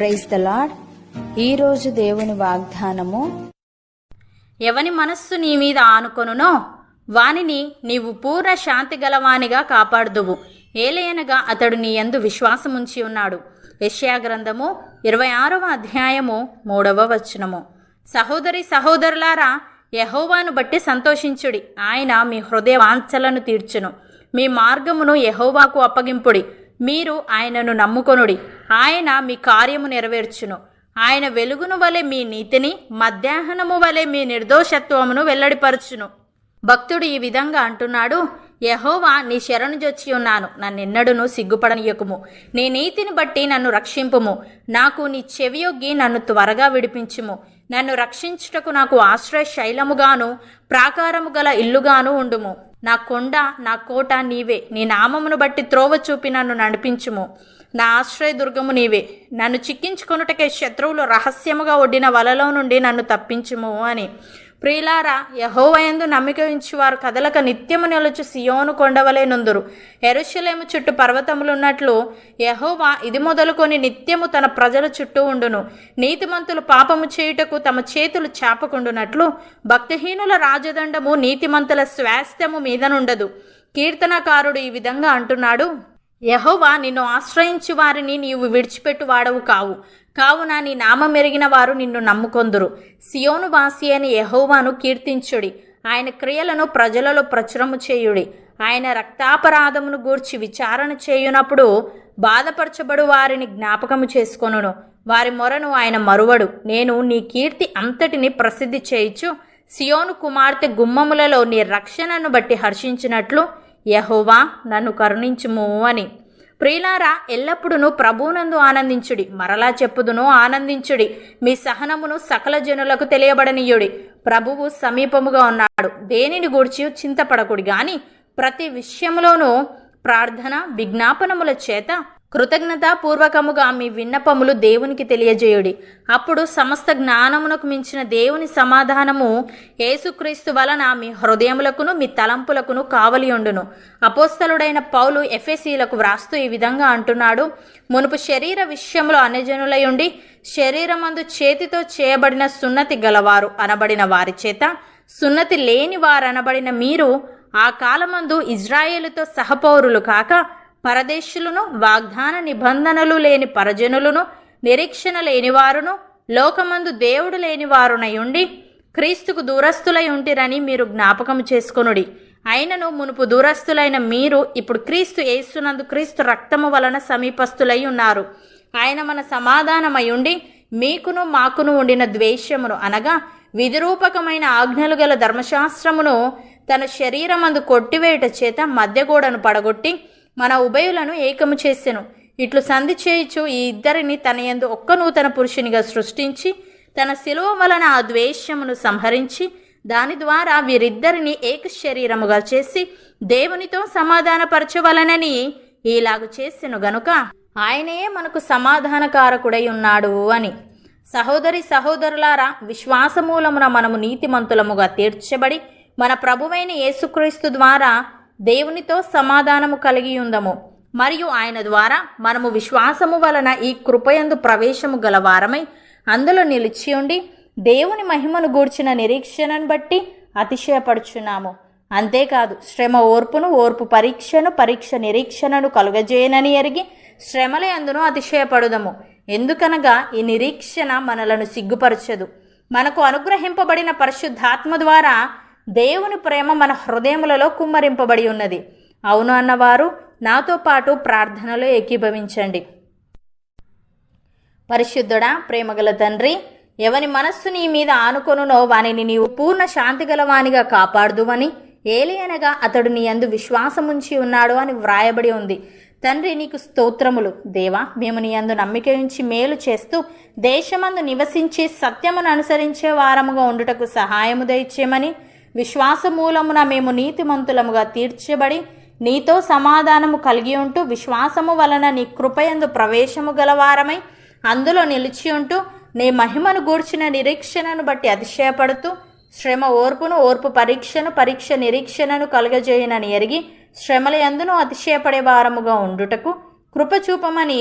Praise the lord ఈరోజు దేవుని వాగ్దానము ఎవని మనస్సు నీ మీద ఆనుకొనునో వానిని నీవు పూర్ణ శాంతి గలవానిగా కాపాడుదువు. ఏలయనగా అతడు నీ యందు విశ్వాసముంచి ఉన్నాడు. యెషయా గ్రంథము ఇరవై ఆరవ అధ్యాయము మూడవ వచనము. సహోదరి సహోదరులారా యహోవాను బట్టి సంతోషించుడి. ఆయన మీ హృదయ వాంఛలను తీర్చును. మీ మార్గమును యహోవాకు అప్పగింపుడి. మీరు ఆయనను నమ్ముకొనుడి. ఆయన మీ కార్యము నెరవేర్చును. ఆయన వెలుగును వలె మీ నీతిని మధ్యాహ్నము వలె మీ నిర్దోషత్వమును వెల్లడిపరచును. భక్తుడు ఈ విధంగా అంటున్నాడు యహోవా నీ శరణు జొచ్చి ఉన్నాను. నన్నెన్నడును సిగ్గుపడనియకుము. నీ నీతిని బట్టి నన్ను రక్షింపుము. నాకు నీ చెవియొగ్గి నన్ను త్వరగా విడిపించుము. నన్ను రక్షించుటకు నాకు ఆశ్రయ శైలముగాను ప్రాకారము గల ఇల్లుగాను ఉండుము. నా కొండ నా కోట నీవే. నీ నామమును బట్టి త్రోవ చూపి నన్ను నడిపించుము. నా ఆశ్రయదుర్గము నీవే. నన్ను చిక్కించుకొనుటకే శత్రువులు రహస్యముగా ఒడ్డిన వలలో నుండి నన్ను తప్పించుము అని. ప్రియులారా యహోవయందు నమ్మిక వారు కదలక నిత్యము నిలుచు సియోను కొండవలే నుందురు. ఎరుషలేము చుట్టూ పర్వతములున్నట్లు యహోవా ఇది మొదలుకొని నిత్యము తన ప్రజల చుట్టూ ఉండును. నీతిమంతులు పాపము చేయుటకు తమ చేతులు చాపకుండునట్లు భక్తిహీనుల రాజదండము నీతిమంతుల స్వాస్థ్యము మీదనుండదు. కీర్తనకారుడు ఈ విధంగా అంటున్నాడు యహోవా నిన్ను ఆశ్రయించు వారిని నీవు విడిచిపెట్టు వాడవు కావు. కావున నీ నామం మెరిగిన వారు నిన్ను నమ్ముకొందురు. సియోను వాసి అని యహోవాను కీర్తించుడి. ఆయన క్రియలను ప్రజలలో ప్రచురము చేయుడి. ఆయన రక్తాపరాధమును గూర్చి విచారణ చేయునప్పుడు బాధపరచబడు వారిని జ్ఞాపకము చేసుకొనును. వారి మొరను ఆయన మరువడు. నేను నీ కీర్తి అంతటిని ప్రసిద్ధి చేయుచు. సియోను కుమార్తె గుమ్మములలో నీ రక్షణను బట్టి హర్షించినట్లు యహోవా నన్ను కరుణించుము అని. ప్రియులారా ఎల్లప్పుడూ ప్రభువునందు ఆనందించుడి. మరలా చెప్పుదును ఆనందించుడి. మీ సహనమును సకల జనులకు తెలియబడనీయుడి. ప్రభువు సమీపముగా ఉన్నాడు. దేనిని గూర్చి చింతపడకుడి గాని ప్రతి విషయంలోనూ ప్రార్థన విజ్ఞాపనముల చేత కృతజ్ఞతాపూర్వకముగా మీ విన్నపములు దేవునికి తెలియజేయుడి. అప్పుడు సమస్త జ్ఞానమునకు మించిన దేవుని సమాధానము యేసుక్రీస్తు వలన మీ హృదయములకును మీ తలంపులకును కావలి ఉండును అపోస్తలుడైన పౌలు ఎఫ్ఎసీలకు వ్రాస్తూ ఈ విధంగా అంటున్నాడు. మునుపు శరీర విషయంలో అన్యజనులయుండి శరీరమందు చేతితో చేయబడిన సున్నతి గలవారు అనబడిన వారి చేత సున్నతి లేని వారనబడిన మీరు ఆ కాలమందు ఇజ్రాయేలుతో సహపౌరులు కాక పరదేశులను వాగ్దాన నిబంధనలు లేని పరజనులను నిరీక్షణ లేనివారును లోకమందు దేవుడు లేనివారునై ఉండి క్రీస్తుకు దూరస్తులై ఉంటిరని మీరు జ్ఞాపకం చేసుకొనుడి. అయినను మునుపు దూరస్తులైన మీరు ఇప్పుడు క్రీస్తు యేసునందు క్రీస్తు రక్తము వలన సమీపస్తులై ఉన్నారు. ఆయన మన సమాధానమై ఉండి మీకును మాకును ఉండిన ద్వేషమును అనగా విధిరూపకమైన ఆజ్ఞలు గల ధర్మశాస్త్రమును తన శరీరమందు కొట్టివేయుట చేత మధ్యగోడను పడగొట్టి మన ఉభయులను ఏకము చేసెను. ఇట్లు సంధి చేయుచు ఈ ఇద్దరిని తన యందు ఒక్క నూతన పురుషునిగా సృష్టించి తన శిలువ వలన ఆ ద్వేషమును సంహరించి దాని ద్వారా వీరిద్దరిని ఏక శరీరముగా చేసి దేవునితో సమాధానపరచవలనని ఈలాగు చేసెను గనుక ఆయనే మనకు సమాధానకారకుడై ఉన్నాడు అని. సహోదరి సహోదరులారా విశ్వాసమూలమున మనము నీతిమంతులముగా తీర్చబడి మన ప్రభువైన యేసుక్రీస్తు ద్వారా దేవునితో సమాధానము కలిగి ఉందము. మరియు ఆయన ద్వారా మనము విశ్వాసము వలన ఈ కృపయందు ప్రవేశము గలవారమై అందులో నిలిచి ఉండి దేవుని మహిమను గూర్చిన నిరీక్షణను బట్టి అతిశయపడుచున్నాము. అంతేకాదు శ్రమ ఓర్పును ఓర్పు పరీక్షను పరీక్ష నిరీక్షణను కలుగజేయనని ఎరిగి శ్రమల అందును అతిశయపడుదము. ఎందుకనగా ఈ నిరీక్షణ మనలను సిగ్గుపరచదు. మనకు అనుగ్రహింపబడిన పరిశుద్ధాత్మ ద్వారా దేవుని ప్రేమ మన హృదయములలో కుమ్మరింపబడి ఉన్నది. అవును అన్నవారు నాతో పాటు ప్రార్థనలో ఏకీభవించండి. పరిశుద్ధుడా ప్రేమగల తండ్రి ఎవని మనస్సు నీ మీద ఆనుకొనునో వానిని నీవు పూర్ణ శాంతి గలవానిగా కాపాడుదువని ఏలియనగా అతడు నీ అందు విశ్వాసముంచి ఉన్నాడు అని వ్రాయబడి ఉంది. తండ్రి నీకు స్తోత్రములు. దేవా మేము నీ అందు నమ్మిక ఉంచి మేలు చేస్తూ దేశమందు నివసించి సత్యమును అనుసరించే వారముగా ఉండుటకు సహాయము దయచేయమని విశ్వాసమూలమున మేము నీతిమంతులముగా తీర్చబడి నీతో సమాధానము కలిగి ఉంటూ విశ్వాసము వలన నీ కృపయందు ప్రవేశము గలవారమై అందులో నిలిచి ఉంటూ నీ మహిమను గూర్చిన నిరీక్షణను బట్టి అతిశయపడుతూ శ్రమ ఓర్పును ఓర్పు పరీక్షను పరీక్ష నిరీక్షణను కలుగజేయనని ఎరిగి శ్రమల ఎందునూ అతిశయపడే వారముగా ఉండుటకు కృప చూపమని